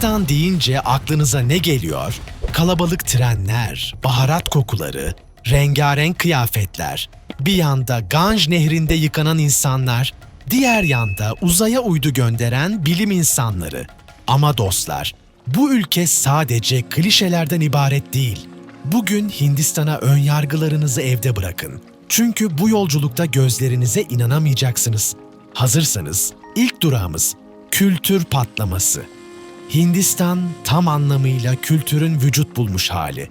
Hindistan deyince aklınıza ne geliyor? Kalabalık trenler, baharat kokuları, rengarenk kıyafetler, bir yanda Ganj nehrinde yıkanan insanlar, diğer yanda uzaya uydu gönderen bilim insanları. Ama dostlar, bu ülke sadece klişelerden ibaret değil. Bugün Hindistan'a ön yargılarınızı evde bırakın. Çünkü bu yolculukta gözlerinize inanamayacaksınız. Hazırsanız ilk durağımız kültür patlaması. Hindistan tam anlamıyla kültürün vücut bulmuş hali.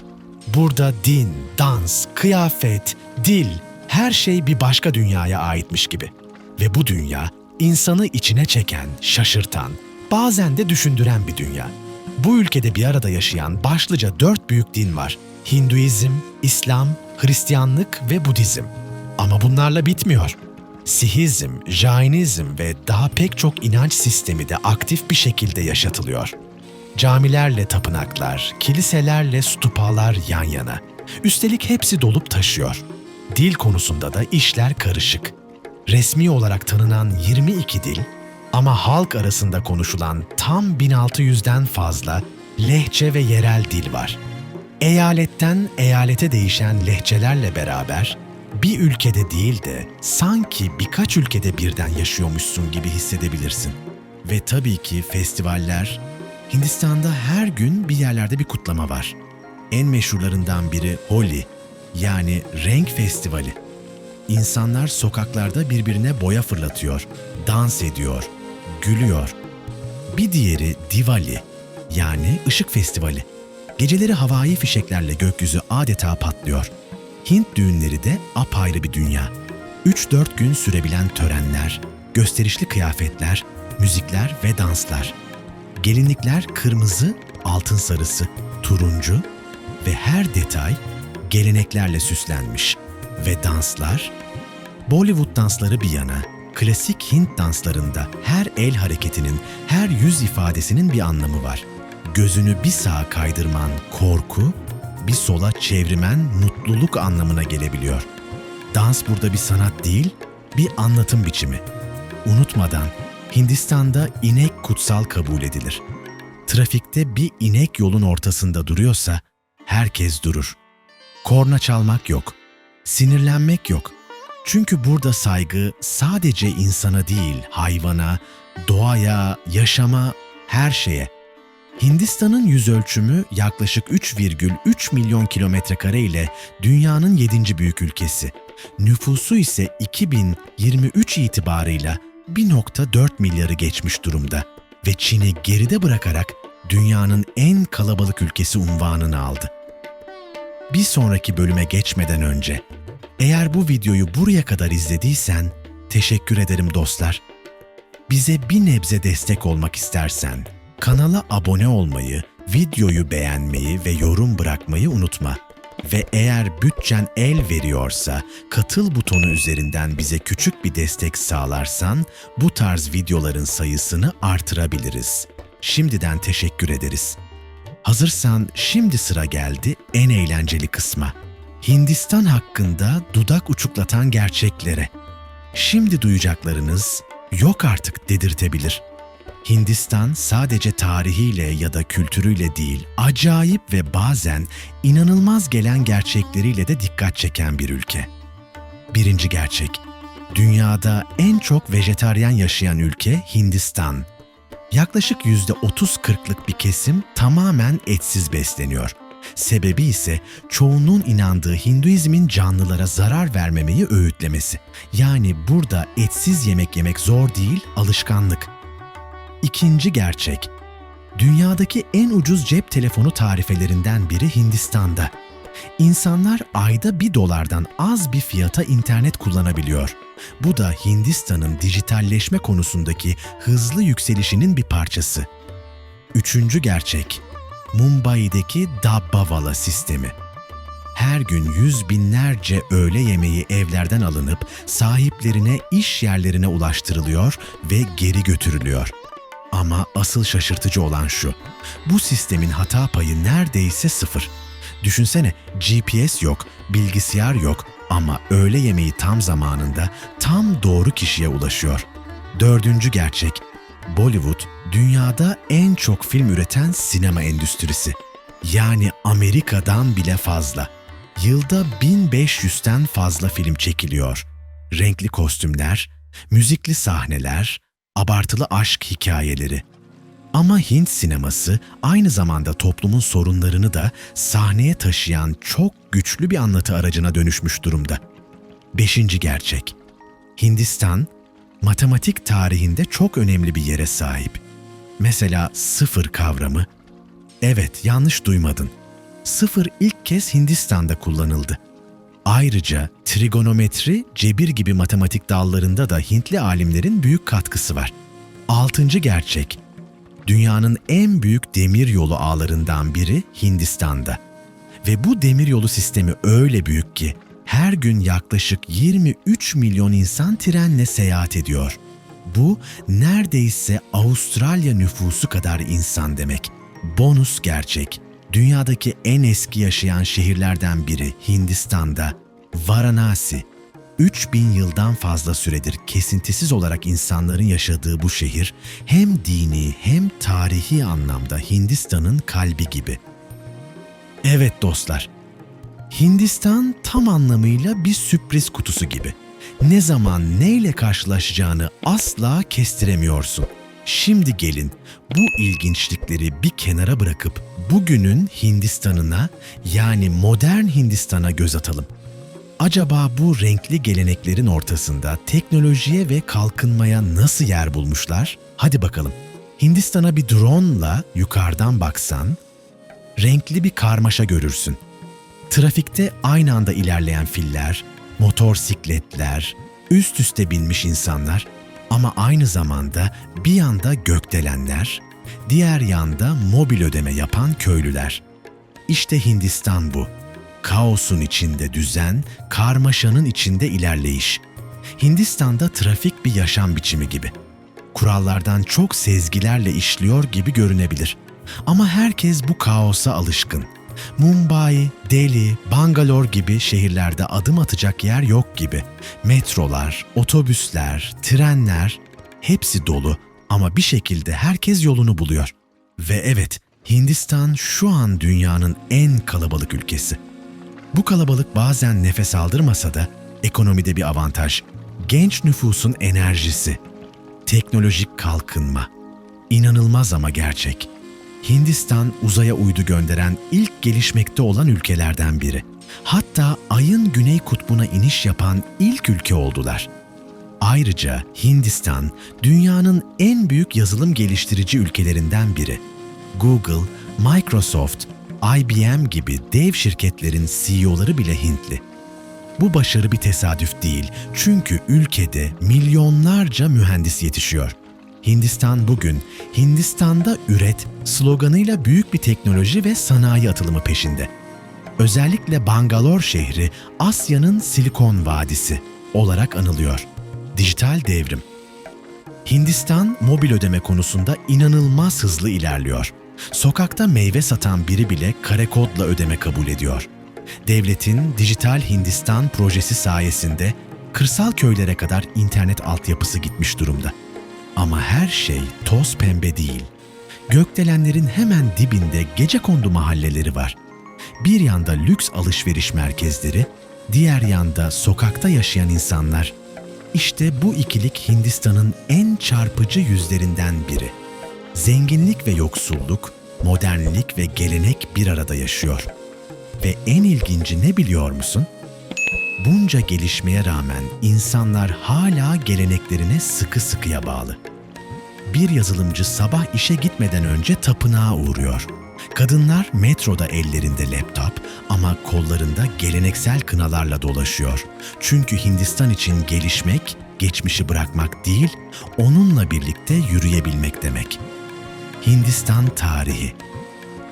Burada din, dans, kıyafet, dil, her şey bir başka dünyaya aitmiş gibi. Ve bu dünya insanı içine çeken, şaşırtan, bazen de düşündüren bir dünya. Bu ülkede bir arada yaşayan başlıca dört büyük din var. Hinduizm, İslam, Hristiyanlık ve Budizm. Ama bunlarla bitmiyor. Sihizm, Jainizm ve daha pek çok inanç sistemi de aktif bir şekilde yaşatılıyor. Camilerle tapınaklar, kiliselerle stupalar yan yana. Üstelik hepsi dolup taşıyor. Dil konusunda da işler karışık. Resmi olarak tanınan 22 dil ama halk arasında konuşulan tam 1600'den fazla lehçe ve yerel dil var. Eyaletten eyalete değişen lehçelerle beraber bir ülkede değil de sanki birkaç ülkede birden yaşıyormuşsun gibi hissedebilirsin. Ve tabii ki festivaller, Hindistan'da her gün bir yerlerde bir kutlama var. En meşhurlarından biri Holi, yani renk festivali. İnsanlar sokaklarda birbirine boya fırlatıyor, dans ediyor, gülüyor. Bir diğeri Diwali, yani ışık festivali. Geceleri havai fişeklerle gökyüzü adeta patlıyor. Hint düğünleri de apayrı bir dünya. 3-4 gün sürebilen törenler, gösterişli kıyafetler, müzikler ve danslar. Gelinlikler kırmızı, altın sarısı, turuncu ve her detay geleneklerle süslenmiş. Ve danslar, Bollywood dansları bir yana, klasik Hint danslarında her el hareketinin, her yüz ifadesinin bir anlamı var. Gözünü bir sağa kaydırman korku, bir sola çevirmen mutluluk anlamına gelebiliyor. Dans burada bir sanat değil, bir anlatım biçimi. Unutmadan Hindistan'da inek kutsal kabul edilir. Trafikte bir inek yolun ortasında duruyorsa herkes durur. Korna çalmak yok. Sinirlenmek yok. Çünkü burada saygı sadece insana değil, hayvana, doğaya, yaşama, her şeye. Hindistan'ın yüz ölçümü yaklaşık 3,3 milyon kilometre kare ile dünyanın 7. büyük ülkesi. Nüfusu ise 2023 itibarıyla 1.4 milyarı geçmiş durumda ve Çin'i geride bırakarak dünyanın en kalabalık ülkesi unvanını aldı. Bir sonraki bölüme geçmeden önce, eğer bu videoyu buraya kadar izlediysen teşekkür ederim dostlar. Bize bir nebze destek olmak istersen kanala abone olmayı, videoyu beğenmeyi ve yorum bırakmayı unutma. Ve eğer bütçen el veriyorsa katıl butonu üzerinden bize küçük bir destek sağlarsan bu tarz videoların sayısını artırabiliriz. Şimdiden teşekkür ederiz. Hazırsan şimdi sıra geldi en eğlenceli kısma. Hindistan hakkında dudak uçuklatan gerçeklere. Şimdi duyacaklarınız yok artık dedirtebilir. Hindistan sadece tarihiyle ya da kültürüyle değil, acayip ve bazen inanılmaz gelen gerçekleriyle de dikkat çeken bir ülke. Birinci gerçek, dünyada en çok vejetaryen yaşayan ülke Hindistan. Yaklaşık %30-40'lık bir kesim tamamen etsiz besleniyor. Sebebi ise çoğunluğun inandığı Hinduizmin canlılara zarar vermemeyi öğütlemesi. Yani burada etsiz yemek yemek zor değil, alışkanlık. İkinci gerçek, dünyadaki en ucuz cep telefonu tarifelerinden biri Hindistan'da. İnsanlar ayda bir dolardan az bir fiyata internet kullanabiliyor. Bu da Hindistan'ın dijitalleşme konusundaki hızlı yükselişinin bir parçası. Üçüncü gerçek, Mumbai'deki Dabbavala sistemi. Her gün yüz binlerce öğle yemeği evlerden alınıp sahiplerine iş yerlerine ulaştırılıyor ve geri götürülüyor. Ama asıl şaşırtıcı olan şu. Bu sistemin hata payı neredeyse sıfır. Düşünsene GPS yok, bilgisayar yok ama öğle yemeği tam zamanında tam doğru kişiye ulaşıyor. Dördüncü gerçek. Bollywood dünyada en çok film üreten sinema endüstrisi. Yani Amerika'dan bile fazla. Yılda 1500'ten fazla film çekiliyor. Renkli kostümler, müzikli sahneler, abartılı aşk hikayeleri. Ama Hint sineması aynı zamanda toplumun sorunlarını da sahneye taşıyan çok güçlü bir anlatı aracına dönüşmüş durumda. Beşinci gerçek. Hindistan, matematik tarihinde çok önemli bir yere sahip. Mesela sıfır kavramı. Evet, yanlış duymadın. Sıfır ilk kez Hindistan'da kullanıldı. Ayrıca trigonometri, cebir gibi matematik dallarında da Hintli alimlerin büyük katkısı var. Altıncı gerçek. Dünyanın en büyük demir yolu ağlarından biri Hindistan'da. Ve bu demiryolu sistemi öyle büyük ki her gün yaklaşık 23 milyon insan trenle seyahat ediyor. Bu neredeyse Avustralya nüfusu kadar insan demek. Bonus gerçek. Dünyadaki en eski yaşayan şehirlerden biri Hindistan'da Varanasi. 3000 yıldan fazla süredir kesintisiz olarak insanların yaşadığı bu şehir hem dini hem tarihi anlamda Hindistan'ın kalbi gibi. Evet dostlar, Hindistan tam anlamıyla bir sürpriz kutusu gibi. Ne zaman neyle karşılaşacağını asla kestiremiyorsun. Şimdi gelin bu ilginçlikleri bir kenara bırakıp bugünün Hindistan'ına yani modern Hindistan'a göz atalım. Acaba bu renkli geleneklerin ortasında teknolojiye ve kalkınmaya nasıl yer bulmuşlar? Hadi bakalım. Hindistan'a bir drone'la yukarıdan baksan, renkli bir karmaşa görürsün. Trafikte aynı anda ilerleyen filler, motorsikletler, üst üste binmiş insanlar ama aynı zamanda bir yanda gökdelenler, diğer yanda mobil ödeme yapan köylüler. İşte Hindistan bu. Kaosun içinde düzen, karmaşanın içinde ilerleyiş. Hindistan'da trafik bir yaşam biçimi gibi. Kurallardan çok sezgilerle işliyor gibi görünebilir. Ama herkes bu kaosa alışkın. Mumbai, Delhi, Bangalore gibi şehirlerde adım atacak yer yok gibi. Metrolar, otobüsler, trenler hepsi dolu ama bir şekilde herkes yolunu buluyor. Ve evet, Hindistan şu an dünyanın en kalabalık ülkesi. Bu kalabalık bazen nefes aldırmasa da ekonomide bir avantaj. Genç nüfusun enerjisi, teknolojik kalkınma. İnanılmaz ama gerçek. Hindistan uzaya uydu gönderen ilk gelişmekte olan ülkelerden biri. Hatta ayın güney kutbuna iniş yapan ilk ülke oldular. Ayrıca Hindistan dünyanın en büyük yazılım geliştirici ülkelerinden biri. Google, Microsoft, IBM gibi dev şirketlerin CEO'ları bile Hintli. Bu başarı bir tesadüf değil çünkü ülkede milyonlarca mühendis yetişiyor. Hindistan bugün Hindistan'da üret sloganıyla büyük bir teknoloji ve sanayi atılımı peşinde. Özellikle Bangalore şehri Asya'nın Silikon Vadisi olarak anılıyor. Dijital devrim. Hindistan mobil ödeme konusunda inanılmaz hızlı ilerliyor. Sokakta meyve satan biri bile kare kodla ödeme kabul ediyor. Devletin Dijital Hindistan projesi sayesinde kırsal köylere kadar internet altyapısı gitmiş durumda. Ama her şey toz pembe değil. Gökdelenlerin hemen dibinde gece kondu mahalleleri var. Bir yanda lüks alışveriş merkezleri, diğer yanda sokakta yaşayan insanlar. İşte bu ikilik Hindistan'ın en çarpıcı yüzlerinden biri. Zenginlik ve yoksulluk, modernlik ve gelenek bir arada yaşıyor. Ve en ilginci ne biliyor musun? Bunca gelişmeye rağmen insanlar hala geleneklerine sıkı sıkıya bağlı. Bir yazılımcı sabah işe gitmeden önce tapınağa uğruyor. Kadınlar metroda ellerinde laptop ama kollarında geleneksel kınalarla dolaşıyor. Çünkü Hindistan için gelişmek, geçmişi bırakmak değil, onunla birlikte yürüyebilmek demek. Hindistan tarihi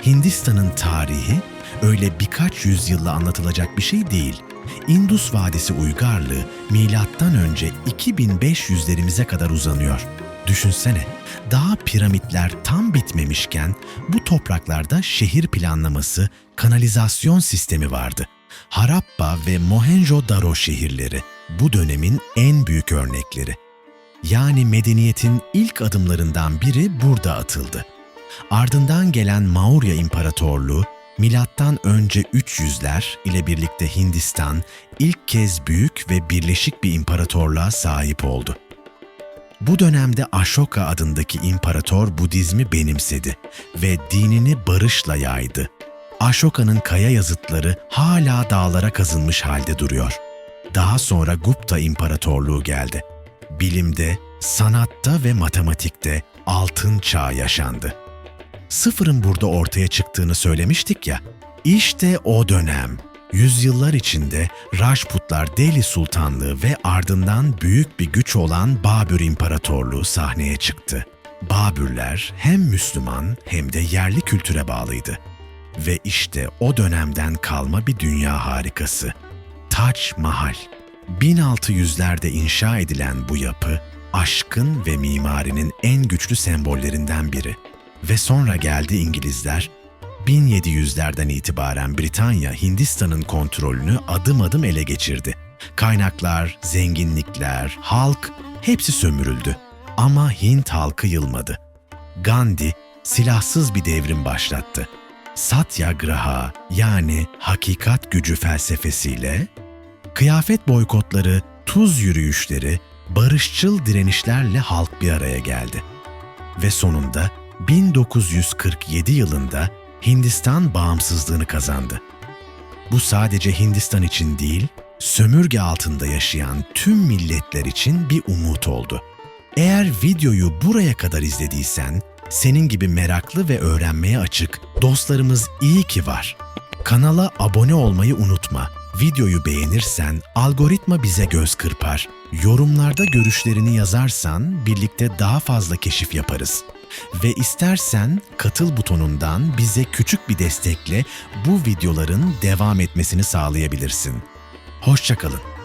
Hindistan'ın tarihi öyle birkaç yüzyılla anlatılacak bir şey değil. Indus Vadisi uygarlığı milattan önce 2500'lerimize kadar uzanıyor. Düşünsene, daha piramitler tam bitmemişken bu topraklarda şehir planlaması, kanalizasyon sistemi vardı. Harappa ve Mohenjo-Daro şehirleri bu dönemin en büyük örnekleri. yani medeniyetin ilk adımlarından biri burada atıldı. Ardından gelen Maurya İmparatorluğu, milattan önce 300'ler ile birlikte Hindistan ilk kez büyük ve birleşik bir imparatorluğa sahip oldu. Bu dönemde Ashoka adındaki imparator Budizmi benimsedi ve dinini barışla yaydı. Ashoka'nın kaya yazıtları hala dağlara kazınmış halde duruyor. Daha sonra Gupta İmparatorluğu geldi. Bilimde, sanatta ve matematikte altın çağ yaşandı. Sıfırın burada ortaya çıktığını söylemiştik ya. İşte o dönem. Yüzyıllar içinde Rajputlar Delhi Sultanlığı ve ardından büyük bir güç olan Babür İmparatorluğu sahneye çıktı. Babürler hem Müslüman hem de yerli kültüre bağlıydı. Ve işte o dönemden kalma bir dünya harikası. Taç Mahal. 1600'lerde inşa edilen bu yapı, aşkın ve mimarinin en güçlü sembollerinden biri. Ve sonra geldi İngilizler, 1700'lerden itibaren Britanya Hindistan'ın kontrolünü adım adım ele geçirdi. Kaynaklar, zenginlikler, halk hepsi sömürüldü. Ama Hint halkı yılmadı. Gandhi silahsız bir devrim başlattı. Satyagraha yani hakikat gücü felsefesiyle kıyafet boykotları, tuz yürüyüşleri, barışçıl direnişlerle halk bir araya geldi. Ve sonunda 1947 yılında Hindistan bağımsızlığını kazandı. Bu sadece Hindistan için değil, sömürge altında yaşayan tüm milletler için bir umut oldu. Eğer videoyu buraya kadar izlediysen, senin gibi meraklı ve öğrenmeye açık dostlarımız iyi ki var. Kanala abone olmayı unutma. Videoyu beğenirsen algoritma bize göz kırpar. Yorumlarda görüşlerini yazarsan birlikte daha fazla keşif yaparız. Ve istersen katıl butonundan bize küçük bir destekle bu videoların devam etmesini sağlayabilirsin. Hoşçakalın.